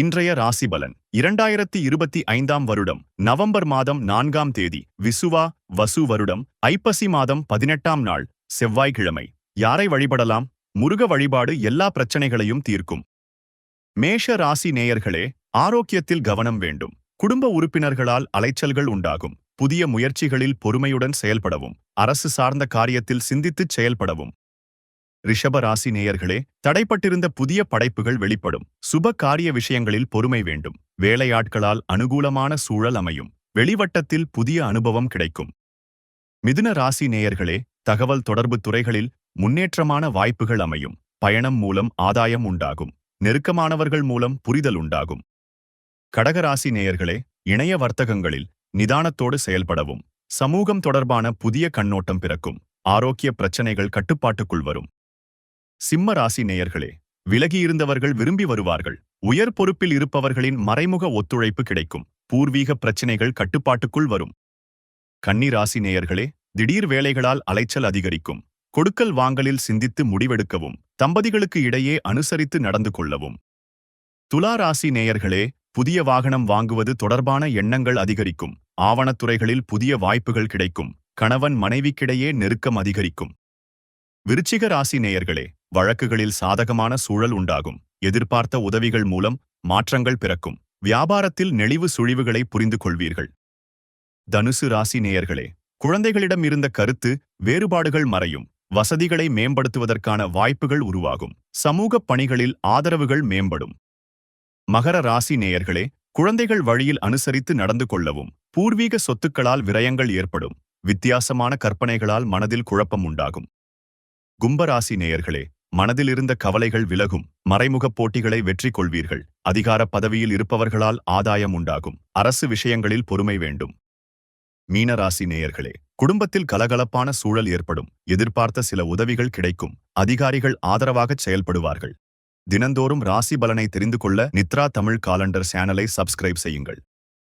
இன்றைய ராசி பலன் இரண்டாயிரத்தி இருபத்தி ஐந்தாம் வருடம் நவம்பர் மாதம் நான்காம் தேதி விசுவா வசு வருடம் ஐப்பசி மாதம் பதினெட்டாம் நாள் செவ்வாய்க்கிழமை. யாரை வழிபடலாம்? முருக வழிபாடு எல்லா பிரச்சனைகளையும் தீர்க்கும். மேஷ ராசி நேயர்களே ஆரோக்கியத்தில் கவனம் வேண்டும். குடும்ப உறுப்பினர்களால் அலைச்சல்கள் உண்டாகும். புதிய முயற்சிகளில் பொறுமையுடன் செயல்படவும். அரசு சார்ந்த காரியத்தில் சிந்தித்துச் செயல்படவும். ரிஷபராசி நேயர்களே தடைப்பட்டிருந்த புதிய படைப்புகள் வெளிப்படும். சுப காரிய விஷயங்களில் பொறுமை வேண்டும். வேலையாட்களால் அனுகூலமான சூழல் அமையும். வெளிவட்டத்தில் புதிய அனுபவம் கிடைக்கும். மிதுன ராசி நேயர்களே தகவல் தொடர்பு துறைகளில் முன்னேற்றமான வாய்ப்புகள் அமையும். பயணம் மூலம் ஆதாயம் உண்டாகும். நெருக்கமானவர்கள் மூலம் புரிதல் உண்டாகும். கடகராசி நேயர்களே இணைய வர்த்தகங்களில் நிதானத்தோடு செயல்படவும். சமூகம் தொடர்பான புதிய கண்ணோட்டம் பிறக்கும். ஆரோக்கிய பிரச்சனைகள் கட்டுப்பாட்டுக்குள் வரும். சிம்ம ராசி நேயர்களே விலகியிருந்தவர்கள் விரும்பி வருவார்கள். உயர் பொறுப்பில் இருப்பவர்களின் மறைமுக ஒத்துழைப்பு கிடைக்கும். பூர்வீக பிரச்சினைகள் கட்டுப்பாட்டுக்குள் வரும். கன்னி ராசி நேயர்களே திடீர் வேலைகளால் அலைச்சல் அதிகரிக்கும். கொடுக்கல் வாங்கலில் சிந்தித்து முடிவெடுக்கவும் தம்பதிகளுக்கு இடையே அனுசரித்து நடந்து கொள்ளவும். துலா ராசி நேயர்களே புதிய வாகனம் வாங்குவது தொடர்பான எண்ணங்கள் அதிகரிக்கும். ஆவணத்துறைகளில் புதிய வாய்ப்புகள் கிடைக்கும். கணவன் மனைவிக்கிடையே நெருக்கம் அதிகரிக்கும். விருச்சிக ராசி நேயர்களே வழக்குகளில் சாதகமான சூழல் உண்டாகும். எதிர்பார்த்த உதவிகள் மூலம் மாற்றங்கள் பிறக்கும். வியாபாரத்தில் நெளிவு சுழிவுகளை புரிந்து கொள்வீர்கள். தனுசு ராசி நேயர்களே குழந்தைகளிடம் இருந்த கருத்து வேறுபாடுகள் மறையும். வசதிகளை மேம்படுத்துவதற்கான வாய்ப்புகள் உருவாகும். சமூக பணிகளில் ஆதரவுகள் மேம்படும். மகர ராசி நேயர்களே குழந்தைகள் வழியில் அனுசரித்து நடந்து கொள்ளவும். பூர்வீக சொத்துக்களால் விரயங்கள் ஏற்படும். வித்தியாசமான கற்பனைகளால் மனதில் குழப்பம் உண்டாகும். கும்பராசி நேயர்களே மனதில் இருந்த கவலைகள் விலகும். மறைமுகப் போட்டிகளை வெற்றி கொள்வீர்கள் அதிகார பதவியில் இருப்பவர்களால் ஆதாயம் உண்டாகும். அரசு விஷயங்களில் பொறுமை வேண்டும். மீனராசி நேயர்களே குடும்பத்தில் கலகலப்பான சூழல் ஏற்படும். எதிர்பார்த்த சில உதவிகள் கிடைக்கும். அதிகாரிகள் ஆதரவாகச் செயல்படுவார்கள். தினந்தோறும் ராசி பலனை தெரிந்து கொள்ள நித்ரா தமிழ் காலண்டர் சேனலை சப்ஸ்கிரைப் செய்யுங்கள்.